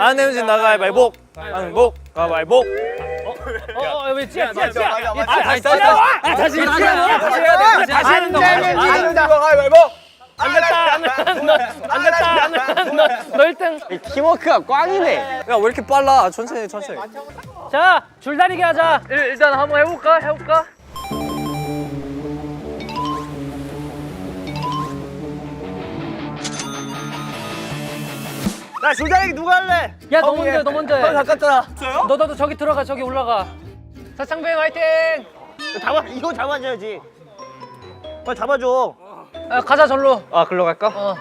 안 내면 진다 가위바위보. 가위바위보 가위바위보. 어왜 찌야 찌야 찌야. 아 다시 다시 아 다시 다시 다시 다시 된다고 안 된다. 가위바위보 안 됐다. 안 됐다. 안 됐다 안 됐다. 너 1등. 팀워크가 꽝이네. 야 왜 이렇게 빨라? 천천히 천천히. 자 줄다리기 하자. 일, 일단 한번 해볼까? 해볼까 야 줄다리기 누가 할래? 야 너 먼저 해, 너 먼저 해. 가깝잖아. 너 너도 저기 들어가 저기 올라가. 사창뱅 화이팅! 잡아 이거 잡아줘야지. 빨리 잡아줘. 아, 가자 절로. 아 글로 갈까? 어.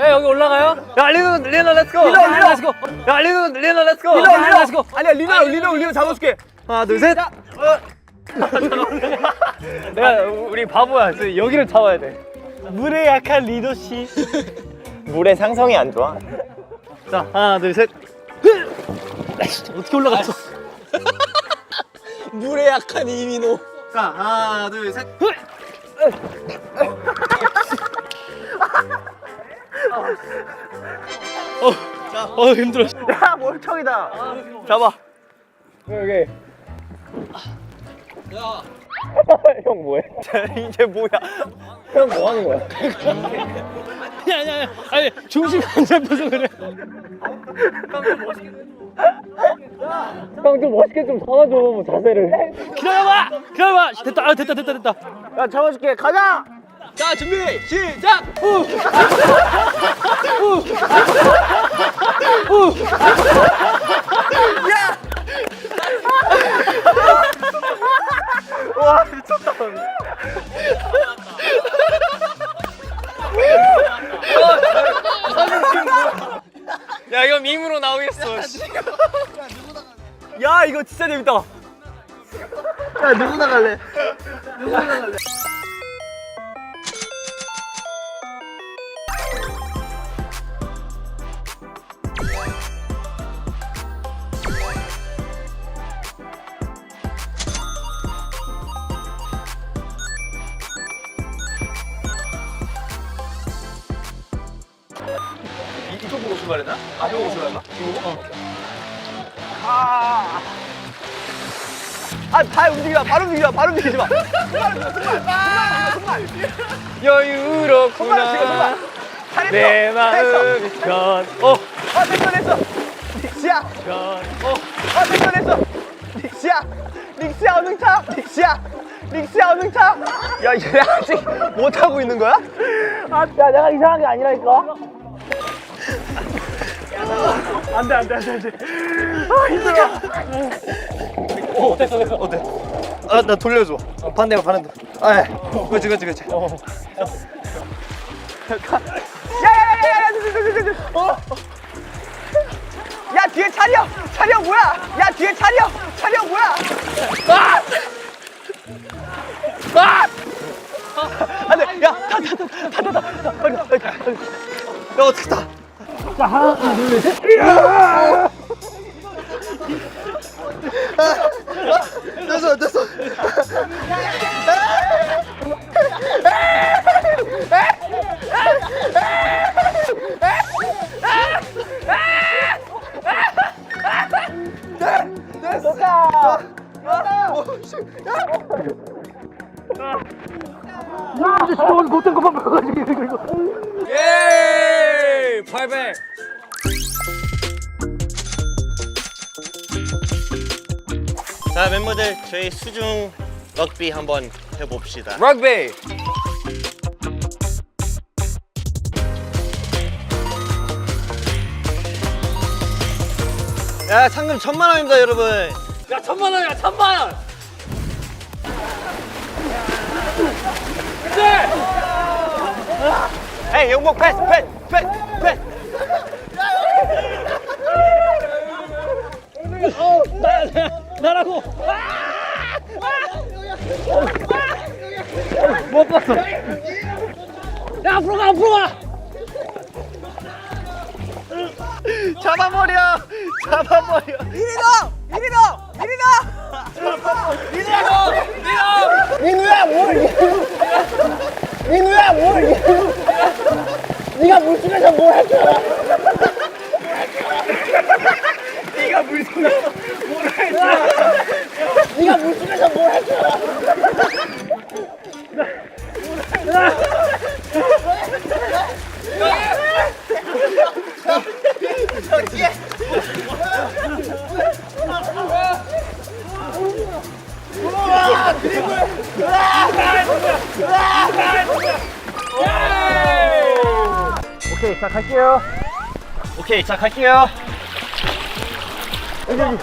야 여기 올라가요? 야 리노 리노 렛츠고 리노, 리노. 렛츠고. 야 리노 리노 렛츠고 리노, 리노. 렛츠고. 아니야 리노 리노 리노 잡아줄게. 하나 둘셋. 내가 우리 바보야. 여기를 잡아야 돼. 물에 약한 리노 씨. 물의 상성이 안 좋아 자 하나 둘셋. 어떻게 올라갔어? 물에 약한 이민호. 자 하나 둘셋. 어 힘들어. 야 멀쩡이다. 잡아. 여기 형 뭐해? 이게 뭐야? 형 뭐 하는 거야? 아니 아니 아니. 아니 중심이 안 잡혀서 그래. 형 좀 멋있게 좀 잡아줘 뭐 자세를. 기다려봐! 기다려봐! 됐다. 아 됐다 됐다 됐다. 야 잡아줄게. 가자! 자 준비! 시작! 후. 후. 야. 나오겠어. 야 이거 진짜 재밌다. 야 누구 나갈래? 보고 출 앞에 보고 출발했나? 이거? 어. 아. 아, 발 움직이지 마, 발 움직이지 마, 발 움직이지 마. 여유롭구나. 내 마음이 편. 어. 아, 됐어, 됐어. 닉시야. 편. 어. 아, 됐어, 됐어. 닉시야. 닉시야, 얼른 타. 닉시야. 닉시야, 얼른 타. 야, 얘 아직 못하고 있는 거야? 아, 야, 내가 이상한 게 아니라니까. 안 돼, 안 돼, 안 돼, 안 돼. 아, 힘들어. 오, 됐어, 됐어. 어때? 아, 나 돌려줘. 반대로, 반대로. 아, 예. 그렇지, 그렇지, 그렇지. 어. 야야야야야! 어? 야 뒤에 차려! 차려 뭐야? 야 뒤에 차려! 차려 뭐야? 아! 아! 안돼! 야! 타! 타! 타! 타! 타! 타! 타! 빨리 타! 빨리 타! 야 타? 됐어 됐어 됐어 가 예! 800 자 멤버들 저희 수중 럭비 한번 해봅시다. 럭비! 야 상금 천만 원입니다 여러분. 야 천만 원이야 천만 원! 에이 영목 패스 패스 패스 패스 나라고. 못 봤어. 야 앞으로 가 앞으로 가. 잡아버려. 잡아버려. 이리 너 이리 너 이리 너 이리 너 민우야 뭘 민우야 뭘 네가 물속에서 뭘 할 줄 알아 자, 갈게요. 오케이, 자, 갈게요. 야힘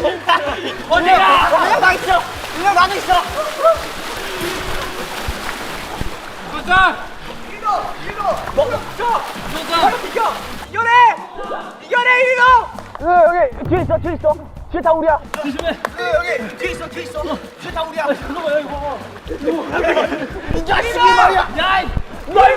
어디가 그냥 나 있어. 그냥 나도 있어. 도전! 이거, 이거. 멈춰. 도전! 비켜! 이겨내! 이겨내 이거! 응 여기 뒤에 있어 뒤에 있어. 뒤에 다 우리야. 조심해. 응 여기 뒤에 있어 뒤에 있어. 뒤에 다 우리야. 잠깐만 여기 봐봐. 이 자식이 말이야. 야이. 너이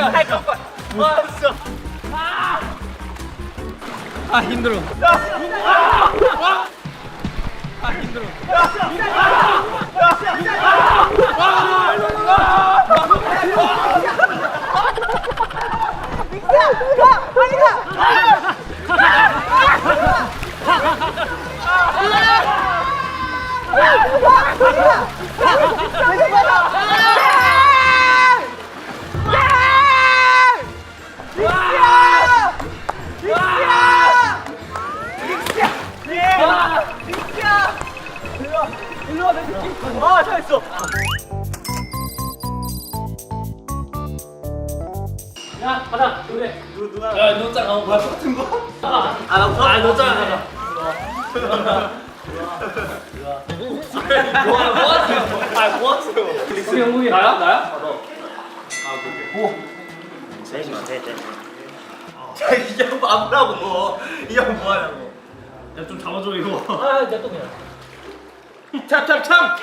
아니야 할 것만 왔어. 아 힘들어 야 가자 그래 야 너짱 가고 뭐야 똑같은 거? 아나 아, 너짱 가자 뭐 하세요? 아, 뭐 하세요? 우리 영국이 나야? 나야? 야, 이게 뭐 아무라고. 이게 뭐 하냐고. 야 좀 잡아줘 이거 아내또 그냥 참, 참, 참.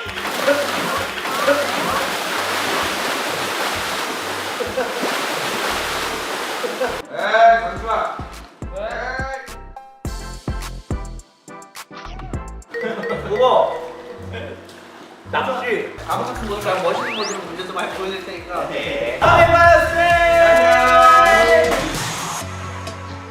그거. 낚시. 아무 같은 거 그냥 멋있는 거좀 문제 좀 많이 보여줄 테니까. 네. 하이바스